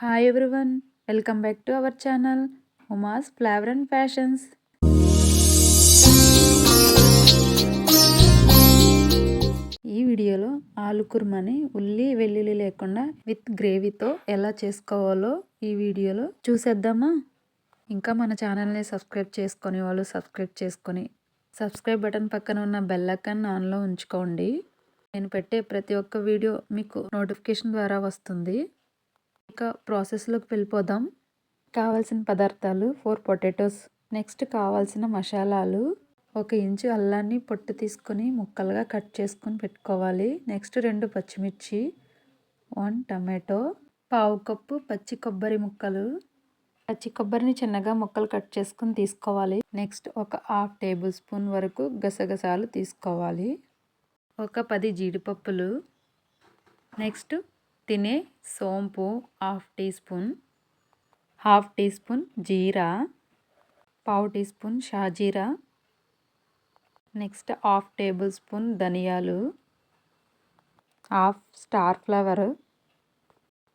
Hi everyone welcome back to our channel Uma's flavour and fashions ఈ వీడియోలో ఆలు కుర్మాని ఉల్లి వెల్లుల్లి లేకుండా విత్ గ్రేవీతో ఎలా చేసుకోవాలో ఈ వీడియోలో చూసేద్దామా? ఇంకా మన ఛానల్ని సబ్స్క్రైబ్ చేసుకొని వాళ్ళు సబ్స్క్రైబ్ చేసుకొని సబ్స్క్రైబ్ బటన్ పక్కన ఉన్న బెల్ ఐకాన్ ఆన్లో ఉంచుకోండి. నేను పెట్టే ప్రతి ఒక్క వీడియో మీకు నోటిఫికేషన్ ద్వారా వస్తుంది. ఇంకా ప్రాసెస్లోకి వెళ్ళిపోదాం. కావాల్సిన పదార్థాలు ఫోర్ పొటాటోస్ నెక్స్ట్ కావాల్సిన మసాలాలు ఒక ఇంచు అల్లాన్ని పొట్టు తీసుకొని ముక్కలుగా కట్ చేసుకొని పెట్టుకోవాలి. నెక్స్ట్ రెండు పచ్చిమిర్చి వన్ టమాటో పావు కప్పు పచ్చి కొబ్బరి ముక్కలు. పచ్చి కొబ్బరిని చిన్నగా ముక్కలు కట్ చేసుకుని తీసుకోవాలి. నెక్స్ట్ ఒక హాఫ్ టేబుల్ స్పూన్ వరకు గసగసాలు తీసుకోవాలి. ఒక పది జీడిపప్పులు. నెక్స్ట్ తినే సోంపు half tea spoon half tea spoon జీరా పావు టీ స్పూన్ షాజీరా నెక్స్ట్ హాఫ్ టేబుల్ స్పూన్ ధనియాలు హాఫ్ స్టార్ ఫ్లవర్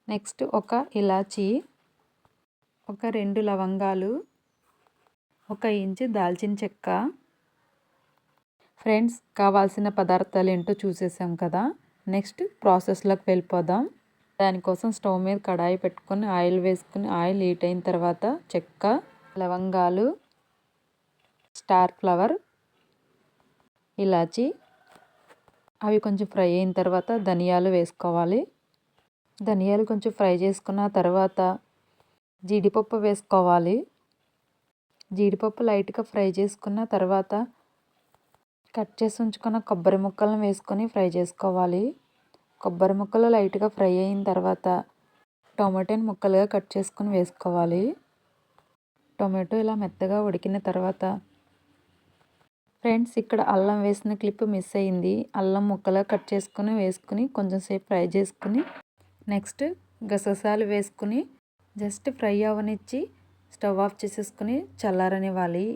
నెక్స్ట్ ఒక ఇలాచీ ఒక రెండు లవంగాలు ఒక ఇంచు దాల్చిన చెక్క. ఫ్రెండ్స్ కావాల్సిన పదార్థాలు ఏంటో చూసేసాం కదా? నెక్స్ట్ ప్రాసెస్లోకి వెళ్ళిపోదాం. దానికోసం స్టవ్ మీద కడాయి పెట్టుకొని ఆయిల్ వేసుకుని ఆయిల్ హీట్ అయిన తర్వాత చెక్క లవంగాలు స్టార్ ఫ్లవర్ ఇలాచి అవి కొంచెం ఫ్రై అయిన తర్వాత ధనియాలు వేసుకోవాలి. ధనియాలు కొంచెం ఫ్రై చేసుకున్న తర్వాత జీడిపప్పు వేసుకోవాలి. జీడిపప్పు లైట్గా ఫ్రై చేసుకున్న తర్వాత కట్ చేసి ఉంచుకున్న కొబ్బరి ముక్కలను వేసుకొని ఫ్రై చేసుకోవాలి. కొబ్బరి ముక్కలు లైట్గా ఫ్రై అయిన తర్వాత టొమాటోని ముక్కలుగా కట్ చేసుకొని వేసుకోవాలి. టొమాటో ఇలా మెత్తగా ఉడికిన తర్వాత ఫ్రెండ్స్ ఇక్కడ అల్లం వేసిన క్లిప్ మిస్ అయింది. అల్లం ముక్కలుగా కట్ చేసుకుని వేసుకుని కొంచెం సేపు ఫ్రై చేసుకుని నెక్స్ట్ గసగసాలు వేసుకుని జస్ట్ ఫ్రై అవనిచ్చి స్టవ్ ఆఫ్ చేసేసుకుని చల్లారనివ్వాలి.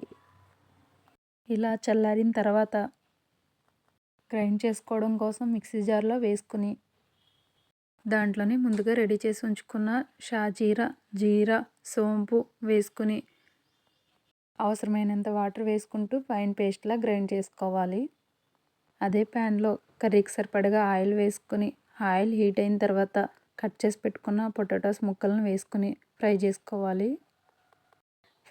ఇలా చల్లారిన తర్వాత గ్రైండ్ చేసుకోవడం కోసం మిక్సీ జార్లో వేసుకుని దాంట్లోనే ముందుగా రెడీ చేసి ఉంచుకున్న షాజీరా జీరా సోంపు వేసుకుని అవసరమైనంత వాటర్ వేసుకుంటూ ఫైన్ పేస్ట్లా గ్రైండ్ చేసుకోవాలి. అదే ప్యాన్లో కర్రీకి సరిపడగా ఆయిల్ వేసుకుని ఆయిల్ హీట్ అయిన తర్వాత కట్ చేసి పెట్టుకున్న పొటాటోస్ ముక్కలను వేసుకుని ఫ్రై చేసుకోవాలి.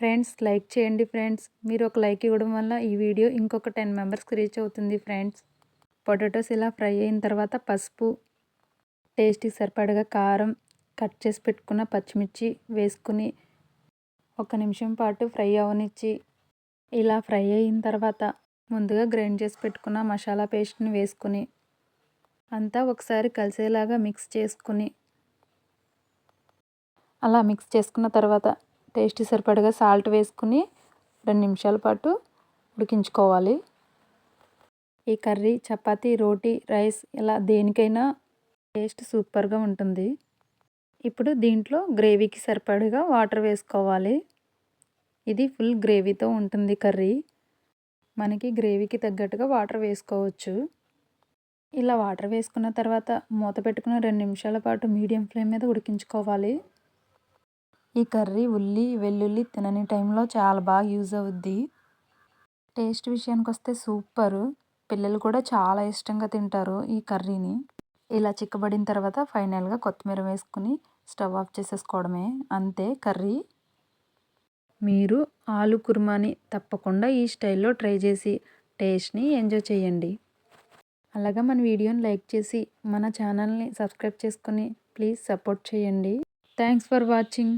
ఫ్రెండ్స్ లైక్ చేయండి ఫ్రెండ్స్. మీరు ఒక లైక్ ఇవ్వడం వల్ల ఈ వీడియో ఇంకొక టెన్ మెంబర్స్కి రీచ్ అవుతుంది ఫ్రెండ్స్. పొటాటోస్ ఇలా ఫ్రై అయిన తర్వాత పసుపు టేస్ట్కి సరిపడగా కారం కట్ చేసి పెట్టుకున్న పచ్చిమిర్చి వేసుకుని ఒక నిమిషం పాటు ఫ్రై అవనిచ్చి ఇలా ఫ్రై అయిన తర్వాత ముందుగా గ్రైండ్ చేసి పెట్టుకున్న మసాలా పేస్ట్ని వేసుకుని అంతా ఒకసారి కలిసేలాగా మిక్స్ చేసుకుని అలా మిక్స్ చేసుకున్న తర్వాత టేస్ట్ సరిపడగా సాల్ట్ వేసుకుని రెండు నిమిషాల పాటు ఉడికించుకోవాలి. ఈ కర్రీ చపాతీ రోటీ రైస్ ఇలా దేనికైనా టేస్ట్ సూపర్గా ఉంటుంది. ఇప్పుడు దీంట్లో గ్రేవీకి సరిపడగా వాటర్ వేసుకోవాలి. ఇది ఫుల్ గ్రేవీతో ఉంటుంది కర్రీ. మనకి గ్రేవీకి తగ్గట్టుగా వాటర్ వేసుకోవచ్చు. ఇలా వాటర్ వేసుకున్న తర్వాత మూత పెట్టుకున్న రెండు నిమిషాల పాటు మీడియం ఫ్లేమ్ మీద ఉడికించుకోవాలి. ఈ కర్రీ ఉల్లి వెల్లుల్లి తినని టైంలో చాలా బాగా యూజ్ అవుద్ది. టేస్ట్ విషయానికి వస్తే సూపరు. పిల్లలు కూడా చాలా ఇష్టంగా తింటారు ఈ కర్రీని. ఇలా చిక్కబడిన తర్వాత ఫైనల్గా కొత్తిమీర వేసుకుని స్టవ్ ఆఫ్ చేసేసుకోవడమే. అంతే కర్రీ. మీరు ఆలు కుర్మాని తప్పకుండా ఈ స్టైల్లో ట్రై చేసి టేస్ట్ని ఎంజాయ్ చేయండి. అలాగే మన వీడియోని లైక్ చేసి మన ఛానల్ని సబ్స్క్రైబ్ చేసుకుని ప్లీజ్ సపోర్ట్ చేయండి. Thanks for watching.